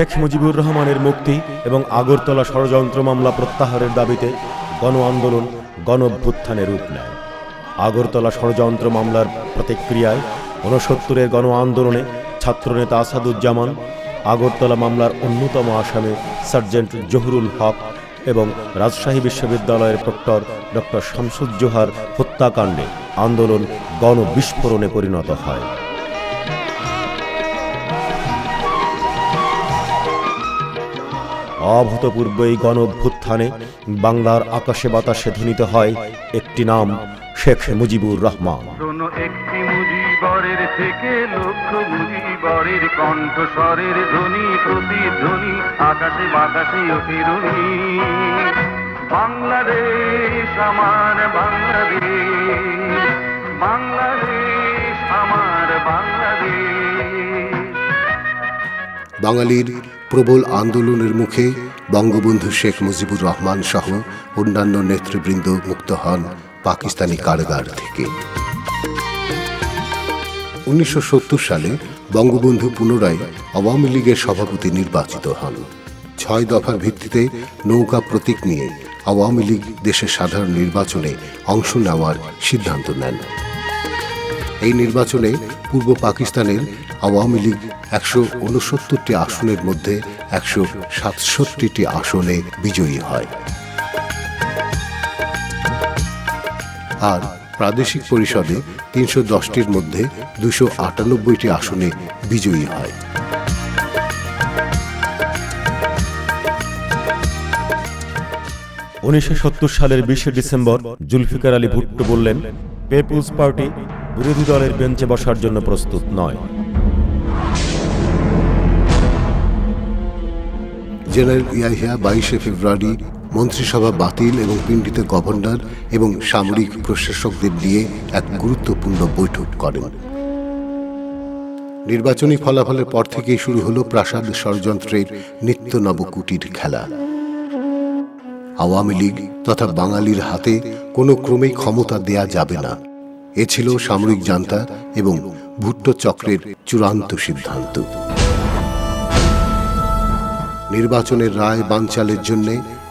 শেখ মুজিবুর রহমানের মুক্তি এবং আগরতলা ষড়যন্ত্র মামলা প্রত্যাহারের দাবিতে গণ আন্দোলন গণভ্যুত্থানে রূপ নেয়। আগরতলা ষড়যন্ত্র মামলার প্রতিক্রিয়ায় ঊনসত্তরের গণ আন্দোলনে ছাত্রনেতা আসাদুজ্জামান, আগরতলা মামলার অন্যতম আসামি সার্জেন্ট জহুরুল হক এবং রাজশাহী বিশ্ববিদ্যালয়ের প্রক্টর ডক্টর শামসুজ্জোহার হত্যাকাণ্ডে আন্দোলন গণবিস্ফোরণে পরিণত হয়। অভূতপূর্ব এই গণ অভ্যুত্থানে বাংলার আকাশে বাতাসে ধ্বনিত হয় একটি নাম শেখ মুজিবুর রহমান। শোনো একটি মুজিবরের থেকে লক্ষ মুজিবরের কণ্ঠস্বরের ধ্বনি প্রতিধ্বনি আকাশে বাতাসে বাংলাদেশ আমার বাংলাদেশ বাংলাদেশ আমার বাংলাদেশ। বাঙালির প্রবল আন্দোলনের মুখে বঙ্গবন্ধু শেখ মুজিবুর রহমান সহ অন্যান্য নেতৃবৃন্দ মুক্ত হন পাকিস্তানি কারাগার থেকে। উনিশশো সালে বঙ্গবন্ধু পুনরায় আওয়ামী লীগের সভাপতি নির্বাচিত হন। ছয় দফার ভিত্তিতে নৌকা প্রতীক নিয়ে আওয়ামী লীগ দেশের সাধারণ নির্বাচনে অংশ নেওয়ার সিদ্ধান্ত নেন। এই নির্বাচনে পূর্ব পাকিস্তানের আওয়ামী লীগ একশো উনসত্তরটি আসনের মধ্যে একশো সাতষট্টিটি আসনে বিজয়ী হয়। আর প্রাদেশিক পরিষদে তিনশো দশটির মধ্যে দুশো আটানব্বইটি আসনে বিজয়ী হয়। উনিশশো সত্তর সালের বিশে ডিসেম্বর জুলফিকার আলী ভুট্টো বললেন পিপুলস পার্টি বিরোধী দলের বেঞ্চে বসার জন্য প্রস্তুত নয়। জেনারেল ইয়াহিয়া বাইশে ফেব্রুয়ারি মন্ত্রিসভা বাতিল এবং পিণ্ডিত গভর্নর এবং সামরিক প্রশাসকদের নিয়ে এক গুরুত্বপূর্ণ বৈঠক করেন। নির্বাচনী ফলাফলের পর থেকেই শুরু হলো প্রাসাদ ষড়যন্ত্রের নিত্য নবকুটির খেলা। আওয়ামী লীগ তথা বাঙালির হাতে কোনো ক্রমেই ক্ষমতা দেয়া যাবে না। এ ছিল সামরিক জান্তা এবং ভুট্টো চক্রের চূড়ান্ত সিদ্ধান্ত। নির্বাচনের রায় বানচালের জন্য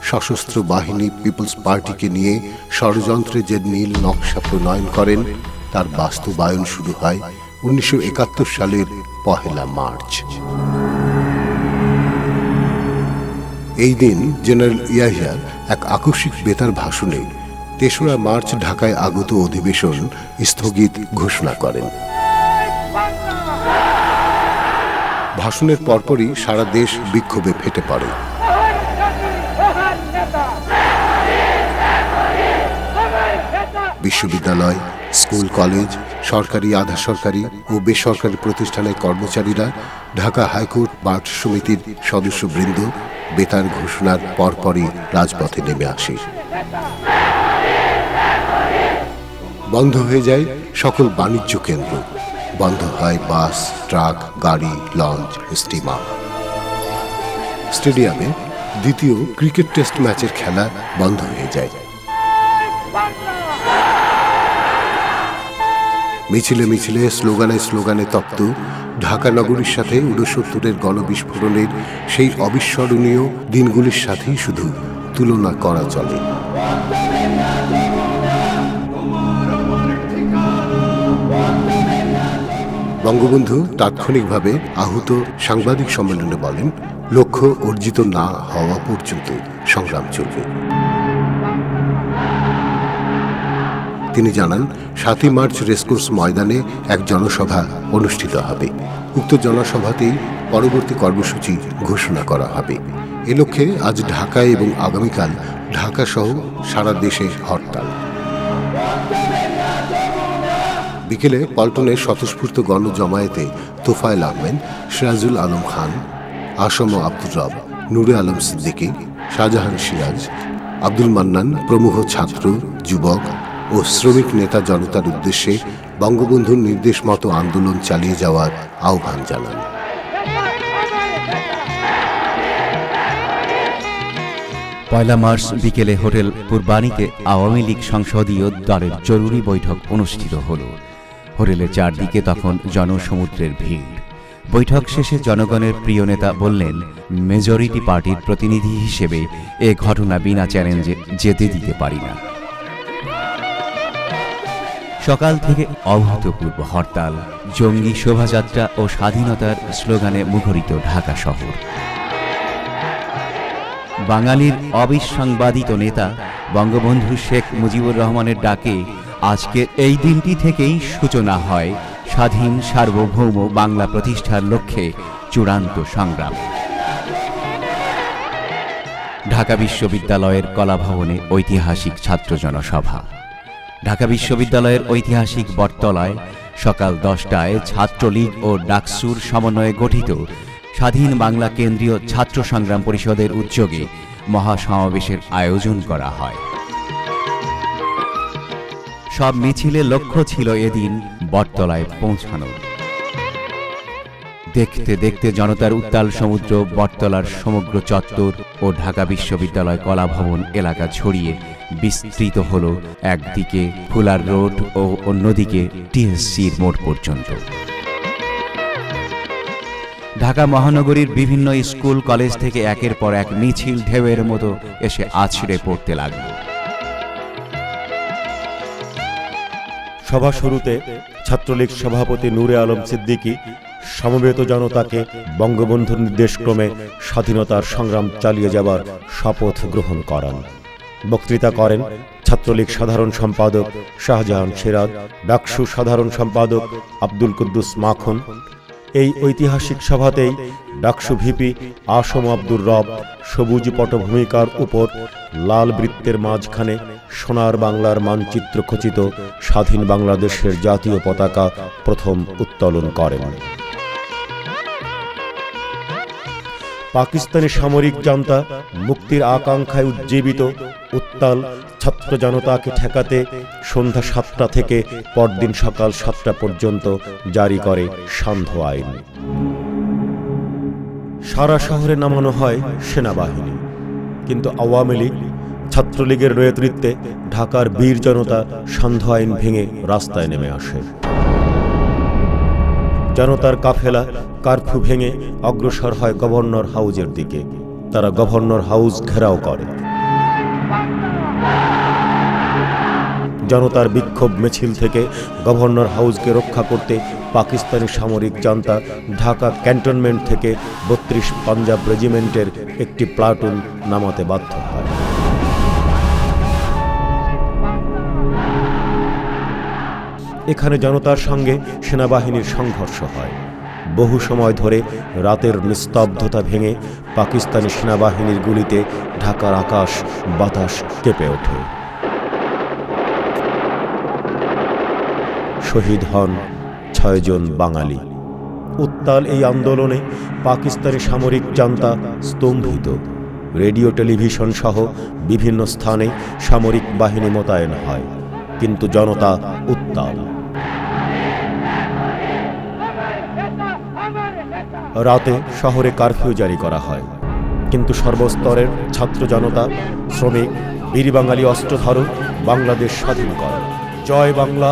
সশস্ত্র বাহিনী পিপলস পার্টিকে নিয়ে ষড়যন্ত্রে যে নীল নকশা প্রণয়ন করেন, তার বাস্তবায়ন শুরু হয় উনিশশো একাত্তর সালের পহেলা মার্চ। এই দিন জেনারেল ইয়াহিয়ার এক আকস্মিক বেতার ভাষণে তেসরা মার্চ ঢাকায় আগত অধিবেশন স্থগিত ঘোষণা করেন। ভাষণের পরপরই সারা দেশ বিক্ষোভে ফেটে পড়ে। বিশ্ববিদ্যালয়, স্কুল, কলেজ, সরকারি, আধা সরকারি ও বেসরকারি প্রতিষ্ঠানের কর্মচারীরা, ঢাকা হাইকোর্ট বার সমিতির সদস্যবৃন্দ বেতার ঘোষণার পরপরই রাজপথে নেমে আসে। বন্ধ হয়ে যায় সকল বাণিজ্য কেন্দ্র। বন্ধ হয় বাস, ট্রাক, গাড়ি, লঞ্চ, স্টিমার। স্টেডিয়ামে দ্বিতীয় ক্রিকেট টেস্ট ম্যাচের খেলা বন্ধ হয়ে যায়। মিছিলে মিছিলে, স্লোগানে স্লোগানে তপ্ত ঢাকা নগরীর সাথে উনসত্তরের গণবিস্ফোরণের সেই অবিস্মরণীয় দিনগুলির সাথেই শুধু তুলনা করা চলে। বঙ্গবন্ধু তাৎক্ষণিকভাবে আহত সাংবাদিক সম্মেলনে বলেন, লক্ষ্য অর্জিত না হওয়া পর্যন্ত সংগ্রাম চলবে। তিনি জানান, সাতই মার্চ রেসকোর্স ময়দানে এক জনসভা অনুষ্ঠিত হবে। উক্ত জনসভাতেই পরবর্তী কর্মসূচি ঘোষণা করা হবে। এ লক্ষ্যে আজ ঢাকায় এবং আগামীকাল ঢাকা সহ সারা দেশে হরতাল। বিকেলে পল্টনের স্বতঃস্ফূর্ত গণজমায়েতে তোফায়েল আহমেদ, সিরাজুল আলম খান, আসম আব্দুর রব, নুরে আলম সিদ্দিকী, শাহজাহান সিরাজ, আব্দুল মান্নান প্রমুখ ছাত্র, যুবক ও শ্রমিক নেতা জনতার উদ্দেশ্যে বঙ্গবন্ধুর নির্দেশ মতো আন্দোলন চালিয়ে যাওয়ার আহ্বান জানান। পয়লা মার্চ বিকেলে হোটেল পূর্বাণীতে আওয়ামী লীগ সংসদীয় দলের জরুরি বৈঠক অনুষ্ঠিত হল। হোটেলের চারদিকে তখন জনসমুদ্রের ভিড়। বৈঠক শেষে জনগণের প্রিয় নেতা বললেন, মেজরিটি পার্টির প্রতিনিধি হিসেবে এ ঘটনা বিনা চ্যালেঞ্জে যেতে দিতে পারি না। সকাল থেকে অভূতপূর্ব হরতাল, জঙ্গি শোভাযাত্রা ও স্বাধীনতার স্লোগানে মুখরিত ঢাকা শহর। বাঙালির অবিসংবাদিত নেতা বঙ্গবন্ধু শেখ মুজিবুর রহমানের ডাকে আজকের এই দিনটি থেকেই সূচনা হয় স্বাধীন সার্বভৌম বাংলা প্রতিষ্ঠার লক্ষ্যে চূড়ান্ত সংগ্রাম। ঢাকা বিশ্ববিদ্যালয়ের কলাভবনে ঐতিহাসিক ছাত্র জনসভা। ঢাকা বিশ্ববিদ্যালয়ের ঐতিহাসিক বটতলায় সকাল দশটায় ছাত্রলীগ ও ডাকসুর সমন্বয়ে গঠিত স্বাধীন বাংলা কেন্দ্রীয় ছাত্র সংগ্রাম পরিষদের উদ্যোগে মহাসমাবেশের আয়োজন করা হয়। সব মিছিলে লক্ষ্য ছিল এদিন বটতলায় পৌঁছানো। দেখতে দেখতে জনতার উত্তাল সমুদ্র, বটতলার সমগ্র চত্বর ও ঢাকা বিশ্ববিদ্যালয় কলাভবন এলাকা ছড়িয়ে বিস্তৃত হল একদিকে ফুলার রোড ও অন্যদিকে টিএসসির মোড় পর্যন্ত। ঢাকা মহানগরীর বিভিন্ন স্কুল, কলেজ থেকে একের পর এক মিছিল ঢেউয়ের মতো এসে আছড়ে পড়তে লাগল। সভা শুরুতে ছাত্রলীগ সভাপতি নূরে আলম সিদ্দিকী সমবেত জনতাকে বঙ্গবন্ধুর নির্দেশক্রমে স্বাধীনতার সংগ্রাম চালিয়ে যাবার শপথ গ্রহণ করেন। বক্তৃতা করেন ছাত্রলীগ সাধারণ সম্পাদক শাহজাহান সিরাজ ডাকসু সাধারণ সম্পাদক আব্দুল কুদ্দুস মাখন এই ঐতিহাসিক সভাতেই ডাকসু ভিপি আসম আব্দুর রব সবুজ পটভূমিকার উপর লাল বৃত্তের মাঝখানে সোনার বাংলার মানচিত্র খচিত স্বাধীন বাংলাদেশের জাতীয় পতাকা প্রথম উত্তোলন করেন। পাকিস্তানি সামরিক জান্তা মুক্তির আকাঙ্ক্ষায় উজ্জীবিত উত্তাল ছাত্র জনতাকে ঠেকাতে সন্ধ্যা সাতটা থেকে পরদিন সকাল সাতটা পর্যন্ত জারি করে সান্ধ্য আইন। সারা শহরে নামানো হয় সেনাবাহিনী। কিন্তু আওয়ামী লীগ, ছাত্রলীগের নেতৃত্বে ঢাকার বীর জনতা সান্ধ্য আইন ভেঙে রাস্তায় নেমে আসে। জনতার কাফেলা কারফু ভেঙে অগ্রসর হয় গভর্নর হাউজের দিকে। তারা গভর্নর হাউস ঘেরাও করে। জনতার বিক্ষোভ মিছিল থেকে গভর্নর হাউসকে রক্ষা করতে পাকিস্তানি সামরিক জান্তা ঢাকা ক্যান্টনমেন্ট থেকে বত্রিশ পাঞ্জাব রেজিমেন্টের একটি প্লাটুন নামাতে বাধ্য হয়। এখানে জনতার সঙ্গে সেনাবাহিনীর সংঘর্ষ হয়। বহু সময় ধরে রাতের নিস্তব্ধতা ভেঙে পাকিস্তানি সেনাবাহিনীর গুলিতে ঢাকার আকাশ বাতাস কেঁপে ওঠে। শহীদ হন ছয়জন বাঙালি। উত্তাল এই আন্দোলনে পাকিস্তানি সামরিক জান্তা স্তম্ভিত। রেডিও, টেলিভিশন সহ বিভিন্ন স্থানে সামরিক বাহিনী মোতায়েন হয়, কিন্তু জনতা উত্তাল। রাতে শহরে কারফিউ জারি করা হয়, কিন্তু সর্বস্তরের ছাত্র জনতা, শ্রমিক, বীর বাঙালি অস্ত্রধারক বাংলাদেশ স্বাধীন করে। জয় বাংলা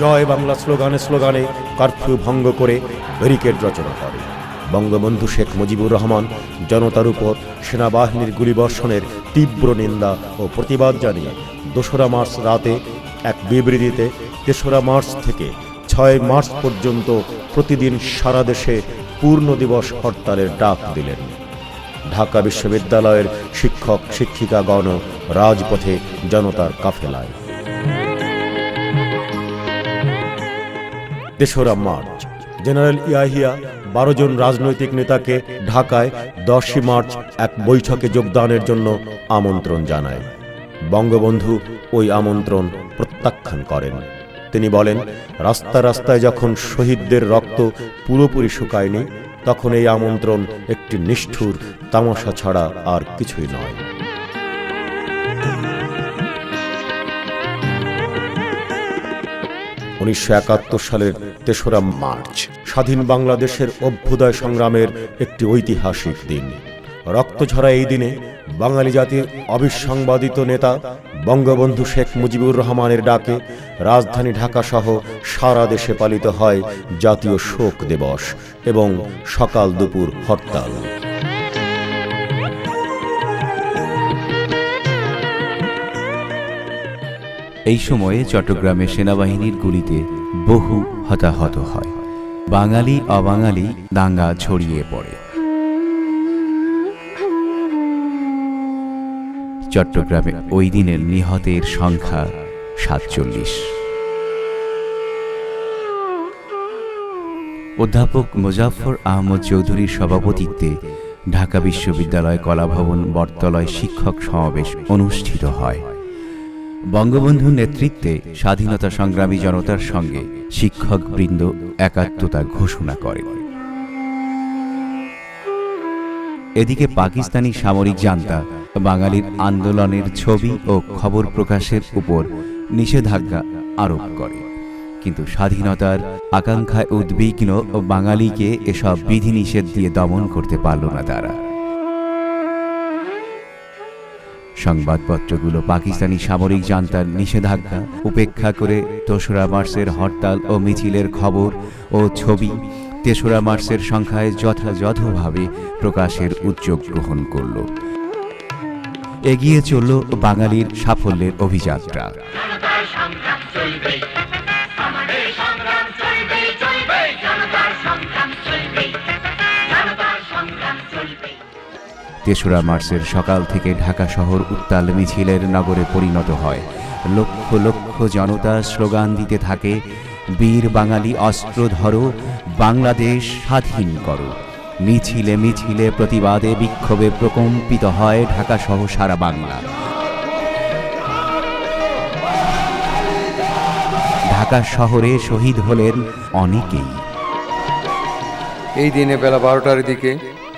জয় বাংলা স্লোগানে স্লোগানে কারফিউ ভঙ্গ করে ব্যারিকেড রচনা করে বঙ্গবন্ধু শেখ মুজিবুর রহমান জনতার উপর সেনাবাহিনীর গুলিবর্ষণের তীব্র নিন্দা ও প্রতিবাদ জানিয়ে দোসরা মার্চ রাতে এক বিবৃতিতে তেসরা মার্চ থেকে ছয় মার্চ পর্যন্ত প্রতিদিন সারা দেশে পূর্ণ দিবস হরতালের ডাক দিলেন। ঢাকা বিশ্ববিদ্যালয়ের শিক্ষক, শিক্ষিকাগণ রাজপথে জনতার কাফেলায়। তেসরা মার্চ। জেনারেল ইয়াহিয়া বারো জন রাজনৈতিক নেতাকে ঢাকায় দশই মার্চ এক বৈঠকে যোগদানের জন্য আমন্ত্রণ জানায়। বঙ্গবন্ধু ওই আমন্ত্রণ প্রত্যাখ্যান করেন। তিনি বলেন, রাস্তা রাস্তায় যখন শহীদদের রক্ত পুরোপুরি শুকায়নি, তখন এই আমন্ত্রণ একটি নিষ্ঠুর তামাশা ছাড়া আর কিছুই নয়। উনিশশো একাত্তর সালের তেসরা মার্চ, স্বাধীন বাংলাদেশের অভ্যুদয় সংগ্রামের একটি ঐতিহাসিক দিন। রক্তঝরা এই দিনে বাঙালি জাতির অবিসংবাদিত নেতা বঙ্গবন্ধু শেখ মুজিবুর রহমানের ডাকে রাজধানী ঢাকা সহ সারা দেশে পালিত হয় জাতীয় শোক দিবস এবং সকাল দুপুর হরতাল। এই সময়ে চট্টগ্রামে সেনাবাহিনীর গুলিতে বহু হতাহত হয়। বাঙালি, অবাঙালি দাঙ্গা ছড়িয়ে পড়ে। চট্টগ্রামে ওই দিনের নিহতের সংখ্যা সাতচল্লিশ। অধ্যাপক মুজাফর আহমদ চৌধুরীর সভাপতিত্বে ঢাকা বিশ্ববিদ্যালয় কলাভবন বটতলয় শিক্ষক সমাবেশ অনুষ্ঠিত হয়। বঙ্গবন্ধুর নেতৃত্বে স্বাধীনতা সংগ্রামী জনতার সঙ্গে শিক্ষকবৃন্দ একাত্মতা ঘোষণা করে। এদিকে পাকিস্তানি সামরিক জান্তা বাঙালির আন্দোলনের ছবি ও খবর প্রকাশের উপর নিষেধাজ্ঞা আরোপ করে। কিন্তু স্বাধীনতার আকাঙ্ক্ষায় উদ্বিগ্ন বাঙালিকে এসব বিধিনিষেধ দিয়ে দমন করতে পারল না তারা। সংবাদপত্রগুলো পাকিস্তানি সামরিক জান্তার নিষেধাজ্ঞা, উপেক্ষা করে দোসরা মার্চের হরতাল ও মিছিলের খবর ও ছবি, তেসরা মার্চের সংখ্যায় যথাযথভাবে প্রকাশের উদ্যোগ গ্রহণ করল। এগিয়ে চলল বাঙালির সাফল্যের অভিযাত্রা। তেসরা মার্চের সকাল থেকে ঢাকা শহর উত্তাল মিছিলের নগরে পরিণত হয়। লক্ষ লক্ষ জনতা স্লোগান দিতে থাকে, বীর বাঙালি অস্ত্র ধরো, বাংলাদেশ স্বাধীন করো। মিছিলে মিছিলে প্রতিবাদে বিক্ষোভে প্রকম্পিত হয় ঢাকা সহ সারা বাংলা। ঢাকা শহরে শহীদ হলেন অনেকেই। এই দিনে বেলা বারোটার দিকে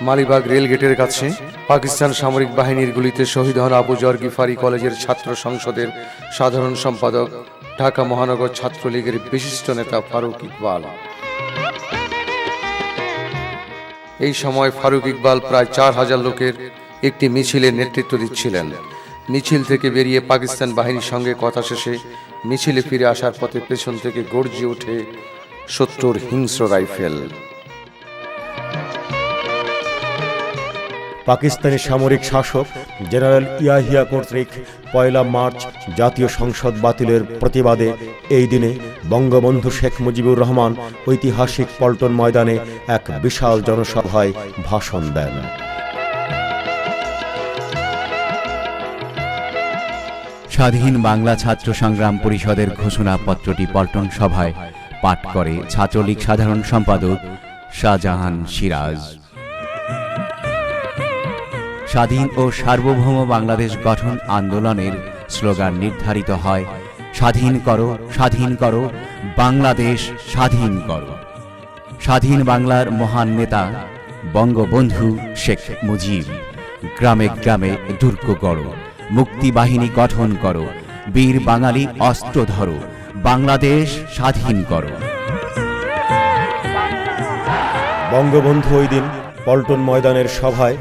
মালিবাগ রেল গেটের কাছে পাকিস্তান সামরিক বাহিনীর গুলিতে শহীদ হন আবু জর গিফারি কলেজের ছাত্র সংসদের সাধারণ সম্পাদক, ঢাকা মহানগর ছাত্রলীগের বিশিষ্ট নেতা ফারুক ইকবাল। এই সময় ফারুক ইকবাল প্রায় চার হাজার লোকের একটি মিছিলের নেতৃত্ব দিচ্ছিলেন। মিছিল থেকে বেরিয়ে পাকিস্তান বাহিনীর সঙ্গে কথা শেষে মিছিলে ফিরে আসার পথে পেছন থেকে গর্জিয়ে ওঠে শত্রুর হিংস্র রাইফেল। পাকিস্তানি সামরিক শাসক জেনারেল ইয়াহিয়া কর্তৃক পয়লা মার্চ জাতীয় সংসদ বাতিলের প্রতিবাদে এই দিনে বঙ্গবন্ধু শেখ মুজিবুর রহমান ঐতিহাসিক পল্টন ময়দানে এক বিশাল জনসভায় ভাষণ দেন। স্বাধীন বাংলা ছাত্র সংগ্রাম পরিষদের ঘোষণাপত্রটি পল্টন সভায় পাঠ করে ছাত্রলীগ সাধারণ সম্পাদক শাহজাহান সিরাজ। স্বাধীন ও সার্বভৌম বাংলাদেশ গঠন আন্দোলনের স্লোগান নির্ধারিত হয়, স্বাধীন করো স্বাধীন করো, বাংলাদেশ স্বাধীন করো। স্বাধীন বাংলার মহান নেতা, বঙ্গবন্ধু শেখ মুজিব, গ্রামে গ্রামে দুর্গ গড়ো, মুক্তি বাহিনী গঠন করো, বীর বাঙালি অস্ত্র ধরো, বাংলাদেশ স্বাধীন করো। বঙ্গবন্ধু ওই দিন পল্টন ময়দানের সভায়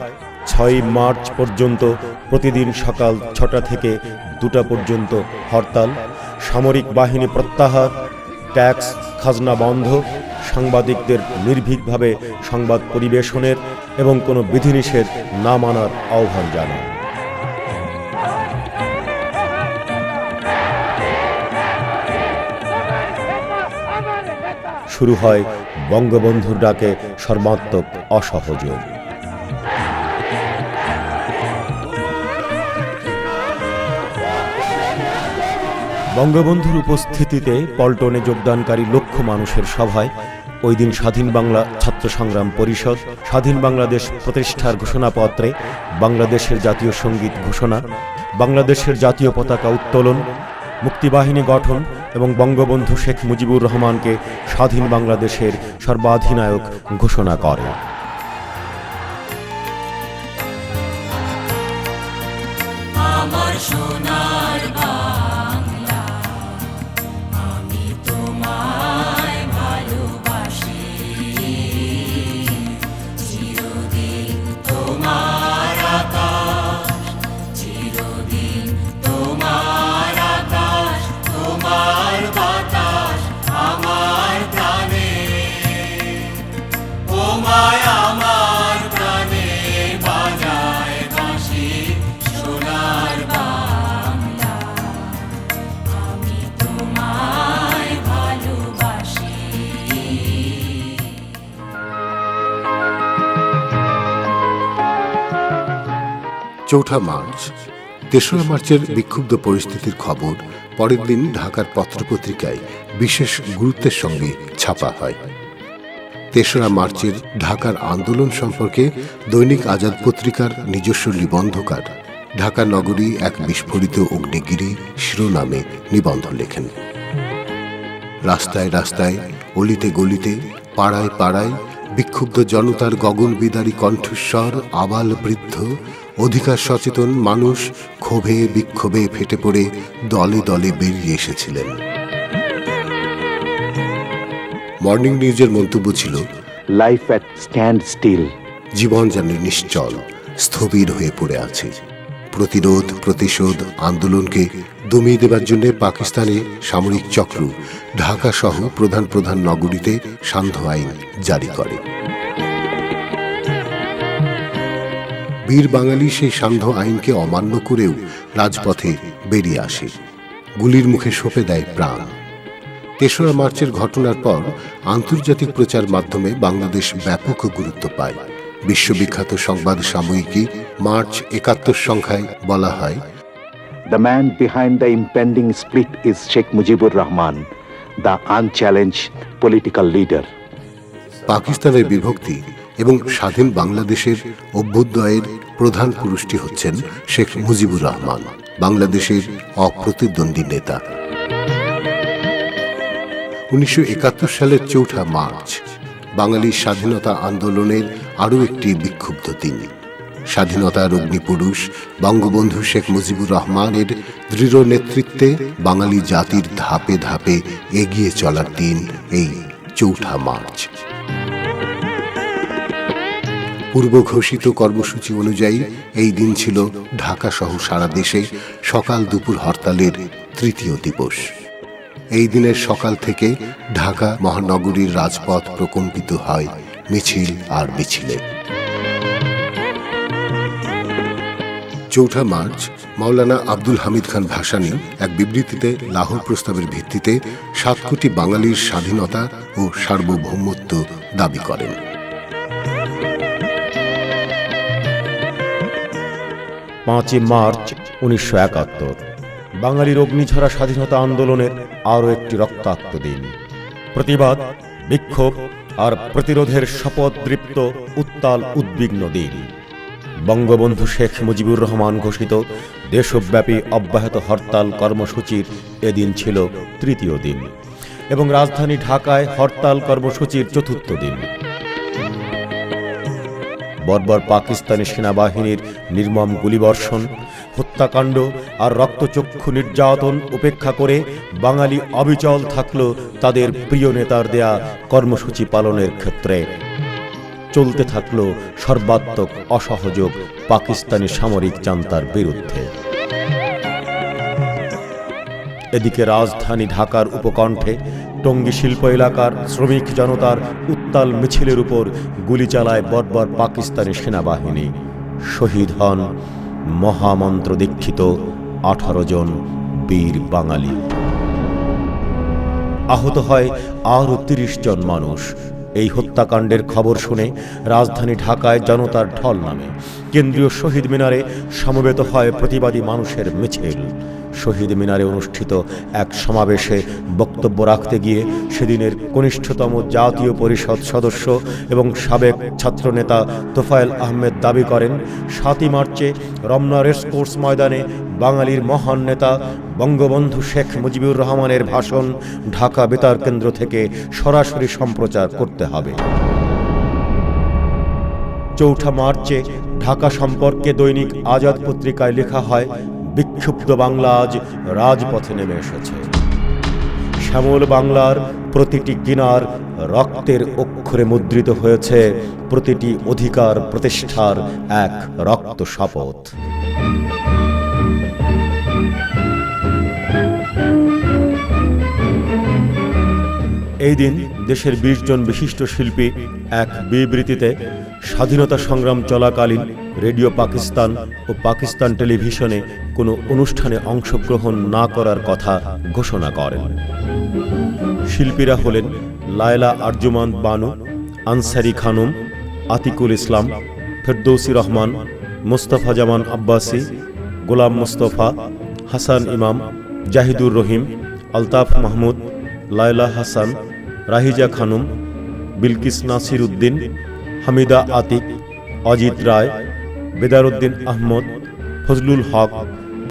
ছয় মার্চ পর্যন্ত প্রতিদিন সকাল ছটা থেকে দুটা পর্যন্ত হরতাল, সামরিক বাহিনী প্রত্যাহার, ট্যাক্স, খাজনা বন্ধ, সাংবাদিকদের নির্ভীকভাবে সংবাদ পরিবেশনের এবং কোনো বিধিনিষেধ না মানার আহ্বান জানান। শুরু হয় বঙ্গবন্ধুর ডাকে সর্বাত্মক অসহযোগ। বঙ্গবন্ধুর উপস্থিতিতে পল্টনে যোগদানকারী লক্ষ মানুষের সভায় ওই দিন স্বাধীন বাংলা ছাত্র সংগ্রাম পরিষদ, স্বাধীন বাংলাদেশ প্রতিষ্ঠার ঘোষণাপত্রে বাংলাদেশের জাতীয় সংগীত ঘোষণা, বাংলাদেশের জাতীয় পতাকা উত্তোলন, মুক্তিবাহিনী গঠন এবং বঙ্গবন্ধু শেখ মুজিবুর রহমানকে স্বাধীন বাংলাদেশের সর্বাধিনায়ক ঘোষণা করে। চৌঠা মার্চ, তেসরা মার্চের বিক্ষুব্ধ পরিস্থিতির খবর, পরের দিন ঢাকার পত্রপত্রিকায় বিশেষ গুরুত্বের সঙ্গে ছাপা হয়। তেসরা মার্চের ঢাকার আন্দোলন সম্পর্কে দৈনিক আজাদ পত্রিকার নিজস্ব নিবন্ধকার, ঢাকা নগরী এক বিস্ফোরিত অগ্নিগিরি শিরোনামে নিবন্ধ লেখেন। রাস্তায় রাস্তায়, অলিতে গলিতে, পাড়ায় পাড়ায় বিক্ষুব্ধ জনতার গগন বিদারী কণ্ঠস্বর, আবাল বৃদ্ধ অধিকার সচেতন মানুষ ক্ষোভে বিক্ষোভে ফেটে পড়ে দলে দলে বেরিয়ে এসেছিলেন। মর্নিং নিউজের মন্তব্য ছিল life স্ট্যান্ড স্টিল জীবন যেন নিশ্চল স্থবির হয়ে পড়ে আছে। প্রতিরোধ প্রতিশোধ আন্দোলনকে দমিয়ে দেবার জন্য পাকিস্তানে সামরিক চক্র ঢাকা সহ প্রধান প্রধান নগরীতে সান্ধ্য আইন জারি করে। বীর বাঙালি সেই সান্ধ্য আইনকে অমান্য করেও রাজপথে বেরিয়ে আসে। গুলির মুখে সঁপে দেয় প্রাণ। তেসরা মার্চের ঘটনার পর আন্তর্জাতিক প্রচার মাধ্যমে বাংলাদেশ ব্যাপক গুরুত্ব পায়। বিশ্ববিখ্যাত সংবাদ সাময়িকী মার্চ একাত্তর সংখ্যায় বলা হয় the man behind the impending split is Sheikh Mujibur Rahman the unchallenged political leader পাকিস্তানের বিভক্তি এবং স্বাধীন বাংলাদেশের অভ্যুদয়ের প্রধান পুরুষটি হচ্ছেন শেখ মুজিবুর রহমান, বাংলাদেশের অপ্রতিদ্বন্দ্বী নেতা। উনিশশো একাত্তর সালের চৌঠা মার্চ, বাঙালির স্বাধীনতা আন্দোলনের আরও একটি বিক্ষুব্ধ দিন। স্বাধীনতার অগ্নিপুরুষ বঙ্গবন্ধু শেখ মুজিবুর রহমানের দৃঢ় নেতৃত্বে বাঙালি জাতির ধাপে ধাপে এগিয়ে চলার দিন এই চৌঠা মার্চ। পূর্ব ঘোষিত কর্মসূচি অনুযায়ী এই দিন ছিল ঢাকা সহ সারা দেশে সকাল দুপুর হরতালের তৃতীয় দিবস। এই দিনের সকাল থেকে ঢাকা মহানগরীর রাজপথ প্রকম্পিত হয় মিছিল আর মিছিলে। চৌঠা মার্চ, মাওলানা আব্দুল হামিদ খান ভাসানী এক বিবৃতিতে লাহোর প্রস্তাবের ভিত্তিতে সাত কোটি বাঙালির স্বাধীনতা ও সার্বভৌমত্ব দাবি করেন। পাঁচই মার্চ উনিশশো একাত্তর। বাঙালির অগ্নিঝরা স্বাধীনতা আন্দোলনের আরও একটি রক্তাক্ত দিন। প্রতিবাদ, বিক্ষোভ আর প্রতিরোধের শপথদৃপ্ত উত্তাল উদ্বিগ্ন দিন। বঙ্গবন্ধু শেখ মুজিবুর রহমান ঘোষিত দেশব্যাপী অব্যাহত হরতাল কর্মসূচির এদিন ছিল তৃতীয় দিন এবং রাজধানী ঢাকায় হরতাল কর্মসূচির চতুর্থ দিন। বর্বর পাকিস্তানি সেনাবাহিনীর নির্মম গুলিবর্ষণ, হত্যাকাণ্ড আর রক্তচক্ষু নির্যাতন উপেক্ষা করে বাঙালি অবিচল থাকল তাদের প্রিয় নেতার দেয়া কর্মসূচি পালনের ক্ষেত্রে। চলতে থাকল সর্বাত্মক অসহযোগ পাকিস্তানি সামরিক চান্তার বিরুদ্ধে। এদিকে রাজধানী ঢাকার উপকণ্ঠে টঙ্গী শিল্প এলাকার শ্রমিক জনতার উত্তাল মিছিলের উপর গুলি চালায় বর্বর পাকিস্তানি সেনাবাহিনী। শহীদ হন মহামন্ত্র দীক্ষিত আঠারো জন বীর বাঙালি। আহত হয় আরও তিরিশ জন মানুষ। এই হত্যাকাণ্ডের খবর শুনে রাজধানী ঢাকায় জনতার ঢল নামে। কেন্দ্রীয় শহীদ মিনারে সমবেত হয় প্রতিবাদী মানুষের মিছিল। শহীদ মিনারে অনুষ্ঠিত এক সমাবেশে বক্তব্য রাখতে গিয়ে সেদিনের কনিষ্ঠতম জাতীয় পরিষদ সদস্য এবং সাবেক ছাত্রনেতা তোফায়েল আহমেদ দাবি করেন, সাতই মার্চে রমনা রেসকোর্স ময়দানে বাঙালির মহান নেতা বঙ্গবন্ধু শেখ মুজিবুর রহমানের ভাষণ ঢাকা বেতার কেন্দ্র থেকে সরাসরি সম্প্রচার করতে হবে। চৌঠা মার্চে ঢাকা সম্পর্কে দৈনিক আজাদ পত্রিকায় লেখা হয়, বিক্ষুব্ধ বাংলা আজ রাজপথে নেমে এসেছে। শ্যামল বাংলার প্রতিটি কিনার রক্তের অক্ষরে মুদ্রিত হয়েছে প্রতিটি অধিকার প্রতিষ্ঠার এক রক্ত শপথ। এই দিন দেশের বিশ জন বিশিষ্ট শিল্পী এক বিবৃতিতে স্বাধীনতা সংগ্রাম চলাকালীন রেডিও পাকিস্তান ও পাকিস্তান টেলিভিশনে কোনো অনুষ্ঠানে অংশগ্রহণ না করার কথা ঘোষণা করেন। শিল্পীরা হলেন লায়লা আরজুমান বানু, আনসারি খানুম, আতিকুল ইসলাম, ফেরদৌসি রহমান, মোস্তফা জামান আব্বাসি, গোলাম মোস্তফা, হাসান ইমাম, জাহিদুর রহিম, আলতাফ মাহমুদ লায়লা হাসান, রাহিজা খানুম, বিলকিস নাসির উদ্দিন হামিদা আতিক, অজিত রায় বেদারুদ্দিন আহমদ, ফজলুল হক